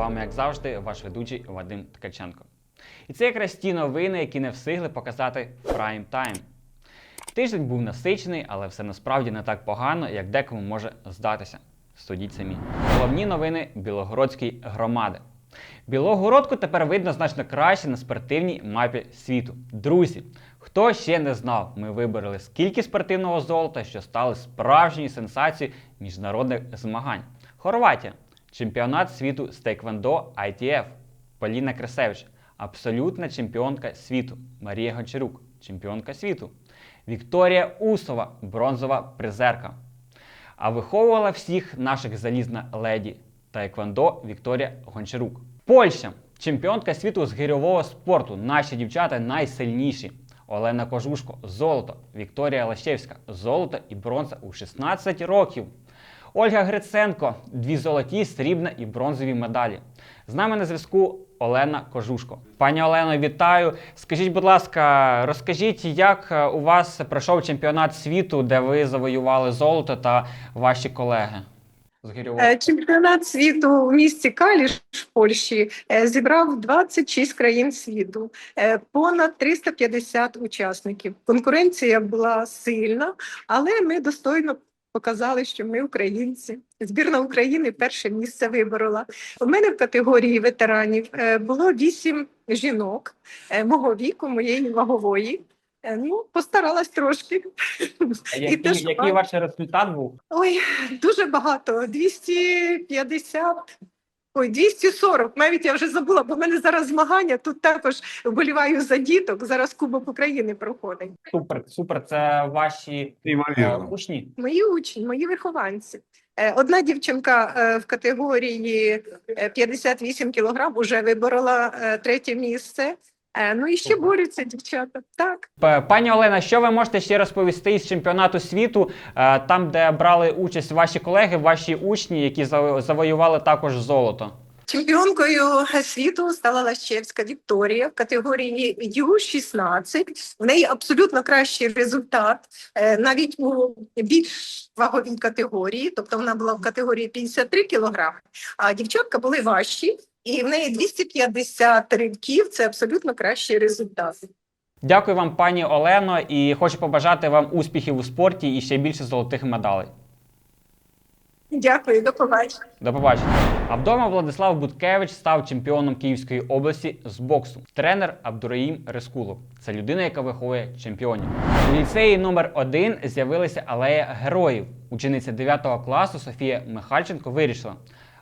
вами, як завжди, ваш ведучий Вадим Ткаченко. І це якраз ті новини, які не встигли показати прайм тайм. Тиждень був насичений, але все насправді не так погано, як декому може здатися. Судіть самі. Головні новини Білогородської громади. Білогородку тепер видно значно краще на спортивній мапі світу. Друзі, хто ще не знав, ми вибороли скільки спортивного золота, що стали справжньою сенсацією міжнародних змагань. Хорватія, чемпіонат світу з тейквондо ITF, Поліна Красевич, абсолютна чемпіонка світу, Марія Гончарук, чемпіонка світу, Вікторія Усова, бронзова призерка. А виховувала всіх наших залізна леді Таеквондо Вікторія Гончарук. Польща, чемпіонка світу з гирьового спорту. Наші дівчата найсильніші. Олена Кожушко золото, Вікторія Лащевська золото і бронза у 16 років. Ольга Гриценко дві золоті, срібна і бронзові медалі. З нами на зв'язку Олена Кожушко. Пані Олено, вітаю. Скажіть, будь ласка, розкажіть, як е, у вас пройшов чемпіонат світу, де ви завоювали золото та ваші колеги? Е, Чемпіонат світу в місті Каліш в Польщі е, зібрав 26 країн світу, понад 350 учасників. Конкуренція була сильна, але ми достойно показали, що ми українці. Збірна України перше місце виборола. У мене в категорії ветеранів е, було вісім жінок е, мого віку, моєї вагової. Е, Ну, постаралась трошки. і Який, теж який ваш результат був? Ой, дуже багато. 250, ой, 240. Навіть я вже забула, бо в мене зараз змагання. Тут також вболіваю за діток. Зараз Кубок України проходить. Супер, супер. Це ваші е, Неймовірно. учні. Мої учні, мої вихованці. Е, Одна дівчинка е, в категорії е, 58 кілограм уже виборола е, третє місце. Е, Ну і ще борються дівчата. Так. П- Пані Олена, що ви можете ще розповісти з чемпіонату світу, е, там, де брали участь ваші колеги, ваші учні, які заво- завоювали також золото? Чемпіонкою світу стала Лащевська Вікторія в категорії Ю-16. В неї абсолютно кращий результат, е, навіть у більш ваговій категорії, тобто вона була в категорії 53 кілограми, а дівчатка були важчі, і в неї 250 ривків це абсолютно кращий результат. Дякую вам, пані Олено, і хочу побажати вам успіхів у спорті і ще більше золотих медалей. Дякую, до побачення. До побачення. А вдома Владислав Буткевич став чемпіоном Київської області з боксу. Тренер Абдураїм Рескулов. Це людина, яка виховує чемпіонів. У ліцеї номер 1 з'явилася алея героїв. Учениця 9 класу Софія Михальченко вирішила: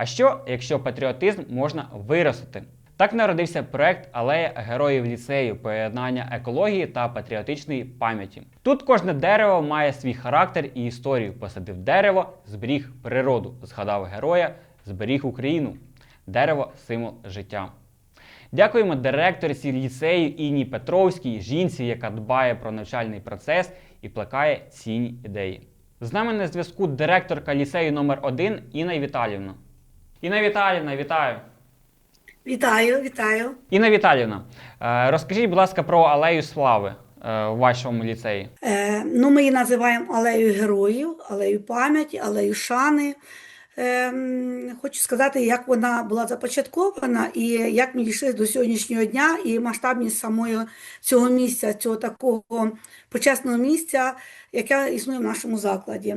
а що, якщо патріотизм можна виростити? Так народився проект Алея героїв ліцею, поєднання екології та патріотичної пам'яті. Тут кожне дерево має свій характер і історію. Посадив дерево, зберіг природу, згадав героя, зберіг Україну. Дерево символ життя. Дякуємо директорці ліцею Інні Петровській, жінці, яка дбає про навчальний процес і плекає цінні ідеї. З нами на зв'язку директорка ліцею номер 1 Інна Віталівна. Інна Віталівна, вітаю! Вітаю, вітаю. Інна Віталівна, е, розкажіть, будь ласка, про алею слави е, у вашому ліцеї. Е, ну, ми її називаємо алею героїв, алею пам'яті, алею шани. Е, хочу сказати, як вона була започаткована і як ми дійшли до сьогоднішнього дня, і масштабність самої цього місця, цього такого почесного місця, яке існує в нашому закладі.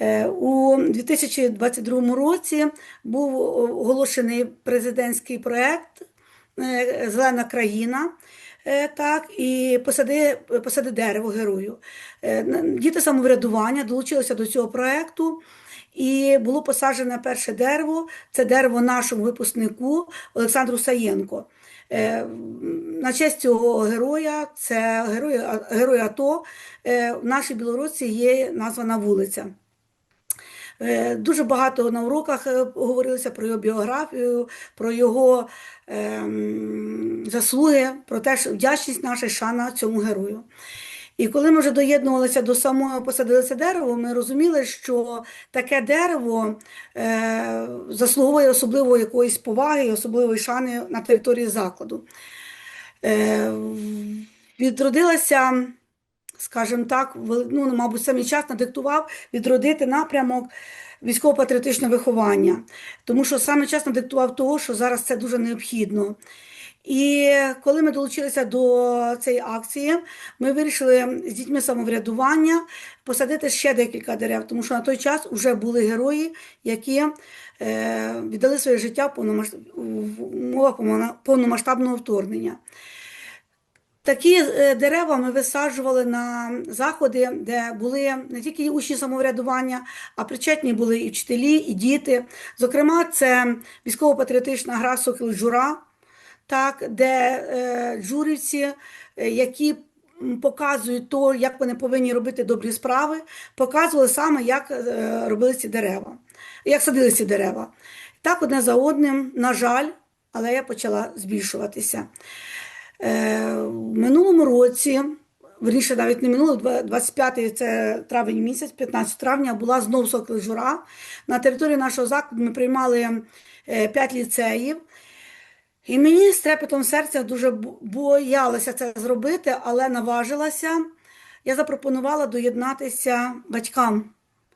Е, У 2022 році був оголошений президентський проект е, Зелена країна. Е, Так, і посади, посади дерево герою. Діти самоврядування долучилися до цього проекту, і було посаджене перше дерево. Це дерево нашому випускнику Олександру Саєнко. Е, На честь цього героя, це герой, герой АТО, е, в нашій Білорусі є названа вулиця. Е, Дуже багато на уроках говорилося про його біографію, про його ем, заслуги, про те, що вдячність наша шана цьому герою. І коли ми вже доєднувалися до самого посадилися дерево, ми розуміли, що таке дерево е, заслуговує особливо якоїсь поваги, і особливої шани на території закладу. Е, відродилася, скажімо так, ну, мабуть, самий час надиктував відродити напрямок військово-патріотичне виховання, тому що саме час надиктував того, що зараз це дуже необхідно. І коли ми долучилися до цієї акції, ми вирішили з дітьми самоврядування посадити ще декілька дерев, тому що на той час вже були герої, які е, віддали своє життя в умовах повномасштабного вторгнення. Такі е, дерева ми висаджували на заходи, де були не тільки учні самоврядування, а причетні були і вчителі, і діти. Зокрема, це військово-патріотична гра Сокіл Жура, так, де е, джурівці, е, які показують то, як вони повинні робити добрі справи, показували саме, як е, робили ці дерева, як садили ці дерева. Так, одне за одним, на жаль, алея почала збільшуватися. Е, в минулому році, верніше навіть не минуло, 25 це травень місяць, 15 травня, була знов сокіл жура. На території нашого закладу ми приймали 5 ліцеїв. І мені з трепетом серця дуже бо- боялася це зробити, але наважилася. Я запропонувала доєднатися батькам,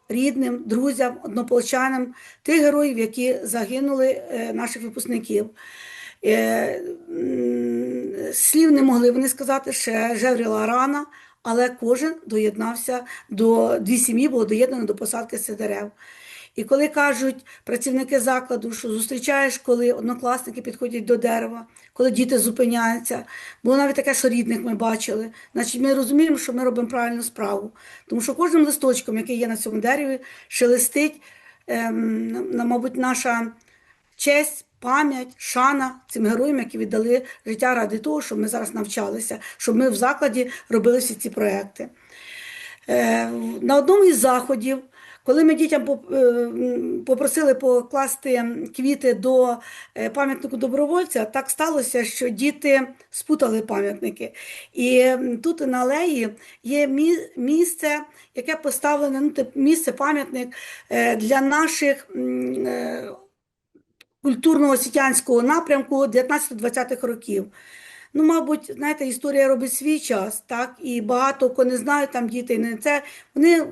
рідним, друзям, однополчанам, тих героїв, які загинули, е, наших випускників. Е, Слів не могли вони сказати, ще жевріла рана, але кожен доєднався до дві сім'ї було доєднано до посадки дерев. І коли кажуть працівники закладу, що зустрічаєш, коли однокласники підходять до дерева, коли діти зупиняються, було навіть таке, що рідних ми бачили. Значить, ми розуміємо, що ми робимо правильну справу. Тому що кожним листочком, який є на цьому дереві, шелестить, ем, мабуть, наша честь, пам'ять, шана цим героям, які віддали життя ради того, щоб ми зараз навчалися, щоб ми в закладі робили всі ці проекти. Е, На одному із заходів, коли ми дітям е, попросили покласти квіти до е, пам'ятнику добровольця, так сталося, що діти спутали пам'ятники. І тут на алеї є місце, яке поставлене, ну, місце, пам'ятник е, для наших культурно-освітянського напрямку 19-20-х років. Ну, мабуть, знаєте, історія робить свій час, так, і багато кого не знають, там діти не це. Вони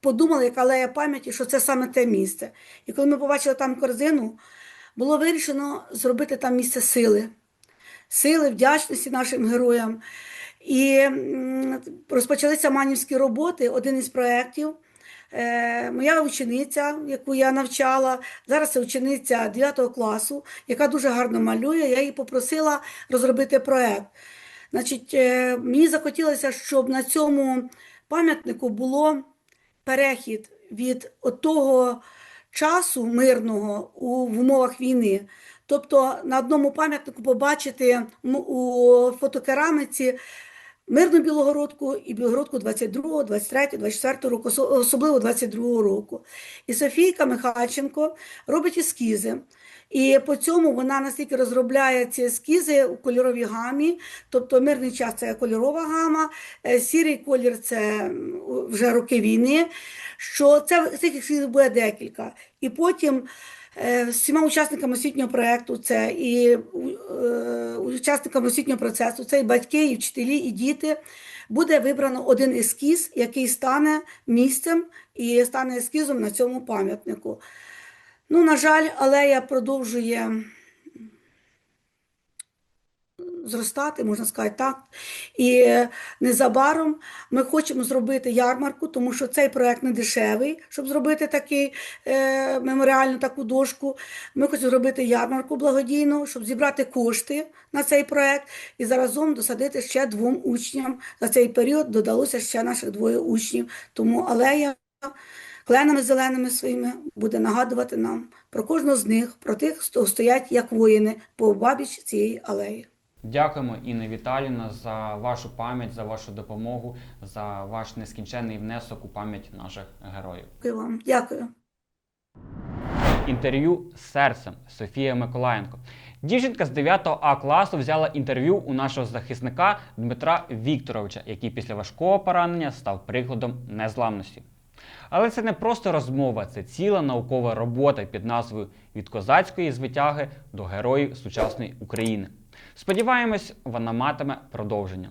подумали, як алея пам'яті, що це саме те місце. І коли ми побачили там корзину, було вирішено зробити там місце сили, сили, вдячності нашим героям. І розпочалися манівські роботи, один із проєктів. Е, моя учениця, яку я навчала, зараз це учениця 9 класу, яка дуже гарно малює. Я її попросила розробити проєкт. Значить, е, мені захотілося, щоб на цьому пам'ятнику було перехід від того часу мирного у, в умовах війни. Тобто на одному пам'ятнику побачити у фотокерамиці мирну Білогородку і Білогородку 22, 23, 24 року, осо- особливо 22 року. І Софійка Михайченко робить ескізи. І по цьому вона настільки розробляє ці ескізи у кольоровій гамі, тобто мирний час це кольорова гама, е, сірий колір це вже роки війни, що це цих ескізів буде декілька. І потім е, всіма учасниками освітнього проєкту, це і е, учасниками освітнього процесу, це і батьки, і вчителі, і діти. Буде вибрано один ескіз, який стане місцем і стане ескізом на цьому пам'ятнику. Ну, на жаль, алея продовжує зростати, можна сказати так. І е, незабаром ми хочемо зробити ярмарку, тому що цей проект не дешевий, щоб зробити такий е, меморіальну таку дошку. Ми хочемо зробити ярмарку благодійну, щоб зібрати кошти на цей проект і заразом досадити ще двом учням. За цей період додалося ще наших двоє учнів. Тому алея кленами зеленими своїми буде нагадувати нам про кожного з них, про тих, хто стоять як воїни по обабіч цієї алеї. Дякуємо, Інна Віталіївна, за вашу пам'ять, за вашу допомогу, за ваш нескінченний внесок у пам'ять наших героїв. Дякую вам. Дякую. Інтерв'ю з серцем Софія Миколаєнко. Дівчинка з 9 А класу взяла інтерв'ю у нашого захисника Дмитра Вікторовича, який після важкого поранення став прикладом незламності. Але це не просто розмова, це ціла наукова робота під назвою Від козацької звитяги до героїв сучасної України. Сподіваємось, вона матиме продовження.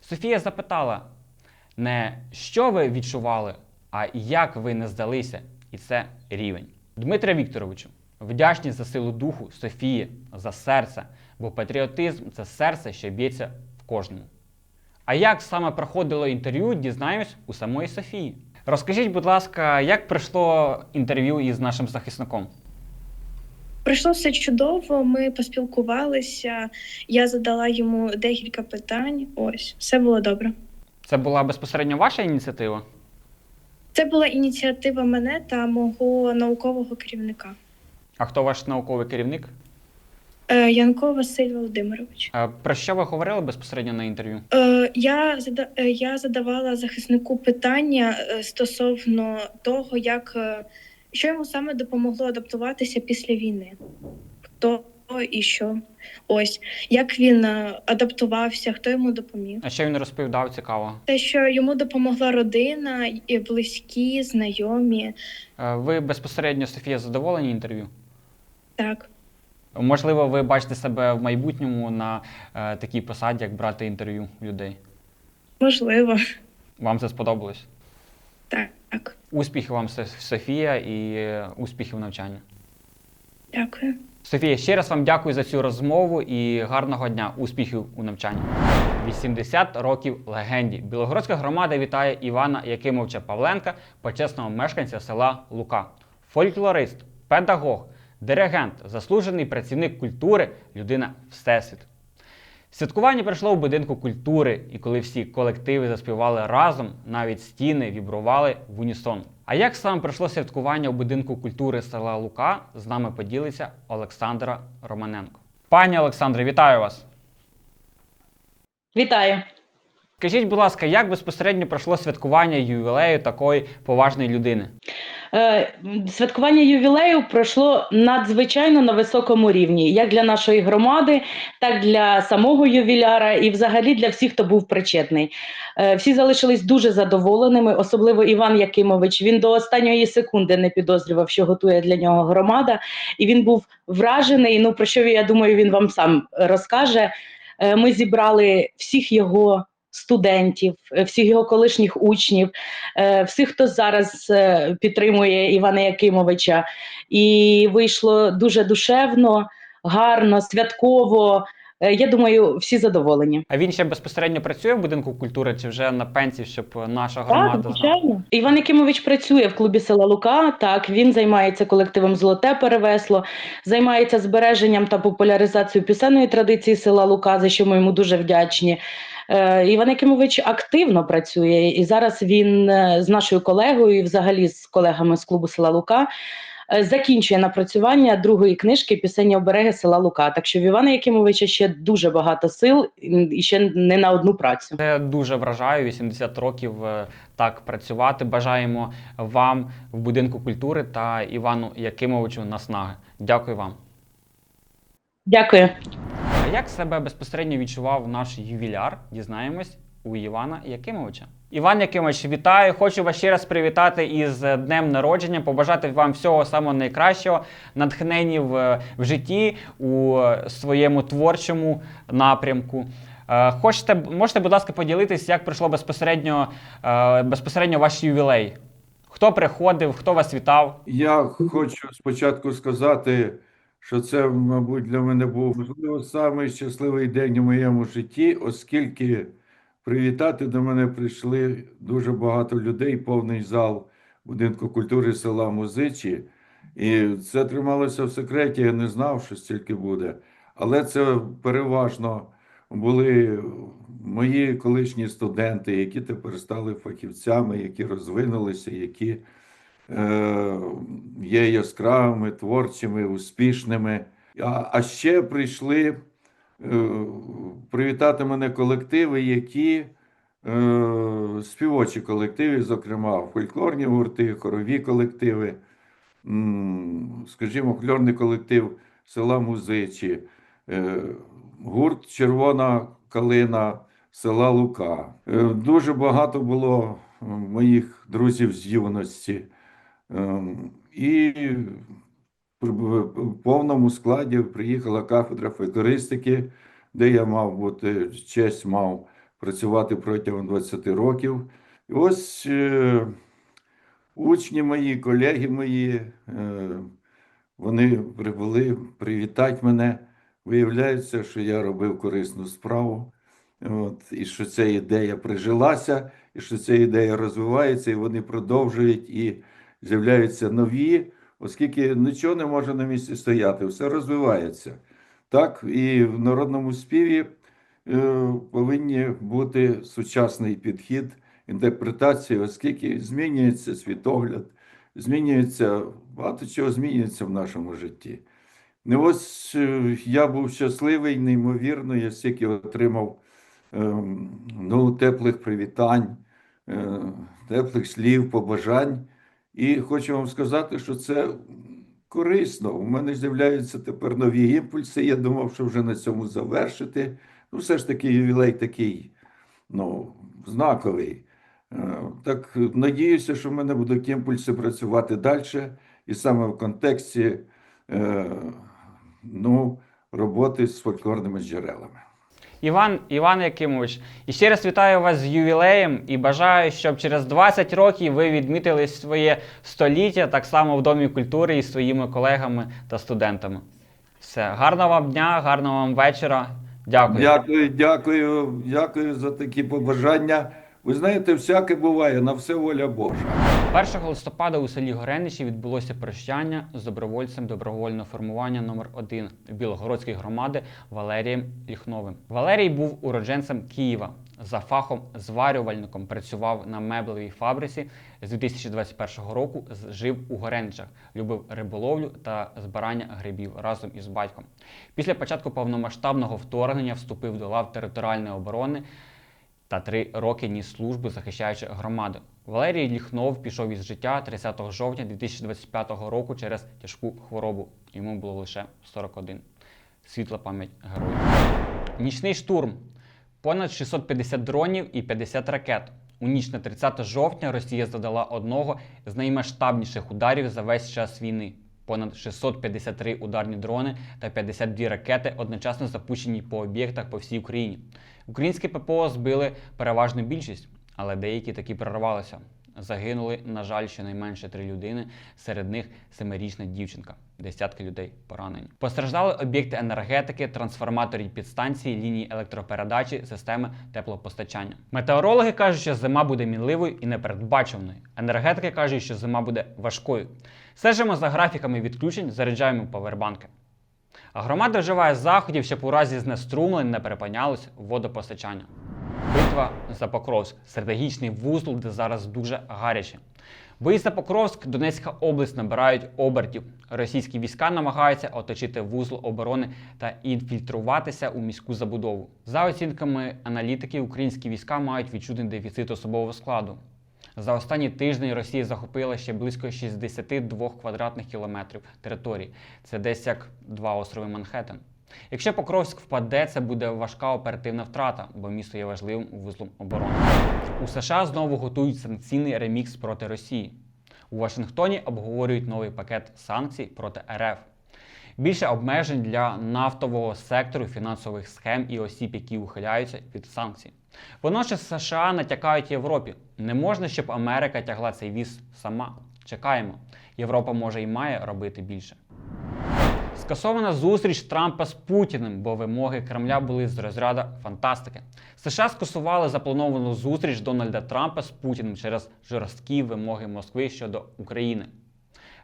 Софія запитала не що ви відчували, а як ви не здалися, і це рівень. Дмитре Вікторовичу, вдячні за силу духу Софії, за серце, бо патріотизм це серце, що б'ється в кожному. А як саме проходило інтерв'ю, дізнаємось у самої Софії. Розкажіть, будь ласка, як пройшло інтерв'ю із нашим захисником? Пройшло все чудово. Ми поспілкувалися. Я задала йому декілька питань. Ось все було добре. Це була безпосередньо ваша ініціатива? Це була ініціатива мене та мого наукового керівника А хто ваш науковий керівник? Е, Янко Василь Володимирович. Е, Про що ви говорили безпосередньо на інтерв'ю? Е, Я зада- е, я задавала захиснику питання е, стосовно того, як е, що йому саме допомогло адаптуватися після війни. Хто і що? Ось як він е, адаптувався, хто йому допоміг. А що він розповідав цікаво? Те, що йому допомогла родина, і близькі, знайомі. Е, Ви безпосередньо, Софія, задоволені інтерв'ю? Так, Можливо, ви бачите себе в майбутньому на е, такій посаді, як брати інтерв'ю у людей. можливо, Вам це сподобалось? так. Успіхів вам, Со- Софія, і е, успіхів в навчанні. Дякую. Софія, ще раз вам дякую за цю розмову і гарного дня, успіхів у навчанні. 80 років легенді. Білогородська громада вітає Івана Якимовича Павленка, почесного мешканця села Лука. Фольклорист, педагог, диригент, заслужений працівник культури, людина Всесвіт. Святкування пройшло у будинку культури, і коли всі колективи заспівали разом, навіть стіни вібрували в унісон. А як саме пройшло святкування у будинку культури села Лука, з нами поділиться Олександра Романенко. Пані Олександре, вітаю вас! Вітаю. Скажіть, будь ласка, як безпосередньо пройшло святкування ювілею такої поважної людини? Е, Святкування ювілею пройшло надзвичайно на високому рівні, як для нашої громади, так для самого ювіляра і взагалі для всіх, хто був причетний. Е, Всі залишились дуже задоволеними, особливо Іван Якимович. Він до останньої секунди не підозрював, що готує для нього громада, і він був вражений. Ну про що я думаю, він вам сам розкаже. Е, Ми зібрали всіх його студентів, е, всіх його колишніх учнів, е, всіх, хто зараз е, підтримує Івана Якимовича. І вийшло дуже душевно, гарно, святково. Е, Я думаю, всі задоволені. А він ще безпосередньо працює в будинку культури чи вже на пенсії, щоб наша громада Так, звичайно. Іван Якимович працює в клубі села Лука. Так, він займається колективом Золоте перевесло, займається збереженням та популяризацією пісенної традиції села Лука, за що ми йому дуже вдячні. Е, Іван Якимович активно працює, і зараз він е, з нашою колегою, і взагалі з колегами з клубу села Лука. Е, Закінчує напрацювання другої книжки Пісені обереги села Лука. Так що в Івана Якимовича ще дуже багато сил і ще не на одну працю. Це дуже вражає 80 років е, так працювати. Бажаємо вам в будинку культури та Івану Якимовичу наснаги. Дякую вам. Дякую. Як себе безпосередньо відчував наш ювіляр? Дізнаємось у Івана Якимовича. Іван Якимович, вітаю! Хочу вас ще раз привітати із е, днем народження, побажати вам всього самого найкращого, натхненів е, в житті у е, своєму творчому напрямку. Хочете, можете, будь ласка, поділитись, як пройшло безпосередньо, безпосередньо ваш ювілей? Хто приходив, хто вас вітав? Я хочу спочатку сказати, що це, мабуть, для мене був можливо самий щасливий день у моєму житті, оскільки привітати до мене прийшли дуже багато людей, повний зал будинку культури села Музичі. І це трималося в секреті, я не знав, що стільки буде. Але це переважно були мої колишні студенти, які тепер стали фахівцями, які розвинулися, які е, є яскравими, творчими, успішними. А, а ще прийшли привітати мене колективи, які е, співочі колективи, зокрема, фольклорні гурти, хорові колективи, скажімо, фольклорний колектив села Музичі, е, гурт Червона калина села Лука. Е, Дуже багато було моїх друзів з юності. Ем, І в повному складі приїхала кафедра фольклористики, де я мав бути честь мав працювати протягом 20 років. І ось е, учні мої, колеги мої, е, вони прибули привітати мене. Виявляється, що я робив корисну справу, от, і що ця ідея прижилася, і що ця ідея розвивається, і вони продовжують і з'являються нові, оскільки нічого не може на місці стояти, все розвивається. Так, і в народному співі е, повинні бути сучасний підхід інтерпретації, оскільки змінюється світогляд, змінюється багато чого змінюється в нашому житті. Ну ось е, я був щасливий, неймовірно, я стільки отримав ем, ну, теплих привітань, е, теплих слів, побажань. І хочу вам сказати, що це корисно. У мене з'являються тепер нові імпульси. Я думав, що вже на цьому завершити. Ну, все ж таки, ювілей такий, ну, знаковий. Е, Так надіюся, що в мене будуть імпульси працювати далі, і саме в контексті е, ну, роботи з фольклорними джерелами. Іван Іван Якимович, і ще раз вітаю вас з ювілеєм і бажаю, щоб через 20 років ви відмітили своє століття так само в Домі культури із своїми колегами та студентами. Все, гарного вам дня, гарного вам вечора. Дякую. Дякую, дякую, дякую за такі побажання. Ви знаєте, всяке буває, на все воля Божа. 1 листопада у селі Гореничі відбулося прощання з добровольцем добровольного формування номер 1 Білогородської громади Валерієм Ліхновим. Валерій був уродженцем Києва. За фахом зварювальником працював на меблевій фабриці. З 2021 року жив у Гореничах, любив риболовлю та збирання грибів разом із батьком. Після початку повномасштабного вторгнення вступив до лав територіальної оборони та три роки ніс службу, захищаючи громаду. Валерій Ліхнов пішов із життя 30 жовтня 2025 року через тяжку хворобу. Йому було лише 41. Світла пам'ять героїв. Нічний штурм. Понад 650 дронів і 50 ракет. У ніч на 30 жовтня Росія задала одного з наймасштабніших ударів за весь час війни. Понад 653 ударні дрони та 52 ракети одночасно запущені по об'єктах по всій Україні. Українське ППО збили переважну більшість, але деякі таки прорвалися. Загинули, на жаль, щонайменше три людини, серед них семирічна дівчинка. Десятки людей поранені. Постраждали об'єкти енергетики, трансформаторі підстанції, лінії електропередачі, системи теплопостачання. Метеорологи кажуть, що зима буде мінливою і непередбачуваною. Енергетики кажуть, що зима буде важкою. Стежимо за графіками відключень, заряджаємо павербанки. А громада вживає заходів, щоб у разі знеструмлень не перепинялось водопостачання. Битва за Покровськ стратегічний вузол, де зараз дуже гаряче. Бої за Покровськ, Донецька область набирають обертів. Російські війська намагаються оточити вузол оборони та інфільтруватися у міську забудову. За оцінками аналітиків, українські війська мають відчутний дефіцит особового складу. За останній тиждень Росія захопила ще близько 62 квадратних кілометрів території. Це десь як два острови Манхеттен. Якщо Покровськ впаде, це буде важка оперативна втрата, бо місто є важливим вузлом оборони. У США знову готують санкційний ремікс проти Росії. У Вашингтоні обговорюють новий пакет санкцій проти РФ. Більше обмежень для нафтового сектору, фінансових схем і осіб, які ухиляються від санкцій. Водночас США натякають Європі. Не можна, щоб Америка тягла цей віз сама. Чекаємо. Європа може і має робити більше. Скасована зустріч Трампа з Путіним, бо вимоги Кремля були з розряду фантастики. США скасували заплановану зустріч Дональда Трампа з Путіним через жорсткі вимоги Москви щодо України.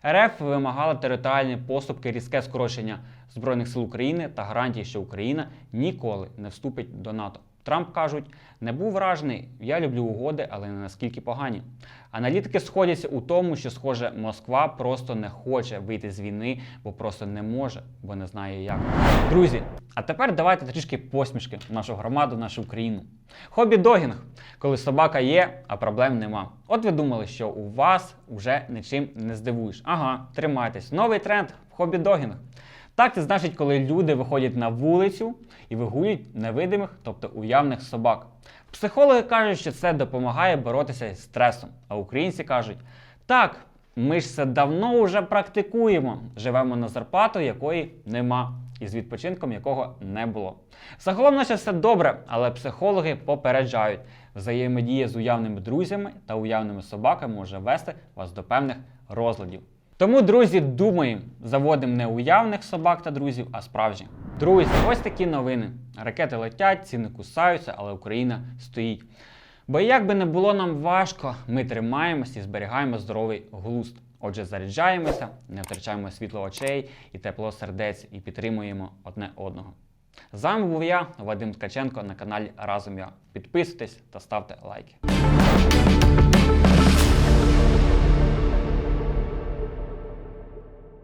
РФ вимагала територіальні поступки, різке скорочення Збройних сил України та гарантії, що Україна ніколи не вступить до НАТО. Трамп кажуть, не був вражений, я люблю угоди, але не наскільки погані. Аналітики сходяться у тому, що, схоже, Москва просто не хоче вийти з війни, бо просто не може, бо не знає як. Друзі, а тепер давайте трішки посмішки в нашу громаду, нашу Україну. Хобі догінг, коли собака є, а проблем нема. От ви думали, що у вас вже нічим не здивуєш. Ага, тримайтесь. Новий тренд хобі догінг. Так, це значить, коли люди виходять на вулицю і вигулюють невидимих, тобто уявних собак. Психологи кажуть, що це допомагає боротися з стресом. А українці кажуть, так, ми ж це давно вже практикуємо. Живемо на зарплату, якої нема, і з відпочинком якого не було. Загалом наче все добре, але психологи попереджають. Взаємодія з уявними друзями та уявними собаками може вести вас до певних розладів. Тому, друзі, думаємо, заводимо не уявних собак та друзів, а справжніх. Друзі, ось такі новини. Ракети летять, ціни кусаються, але Україна стоїть. Бо як би не було нам важко, ми тримаємось і зберігаємо здоровий глузд. Отже, заряджаємося, не втрачаємо світло очей і тепло сердець і підтримуємо одне одного. З вами був я, Вадим Ткаченко, на каналі Разом Я. Підписуйтесь та ставте лайки.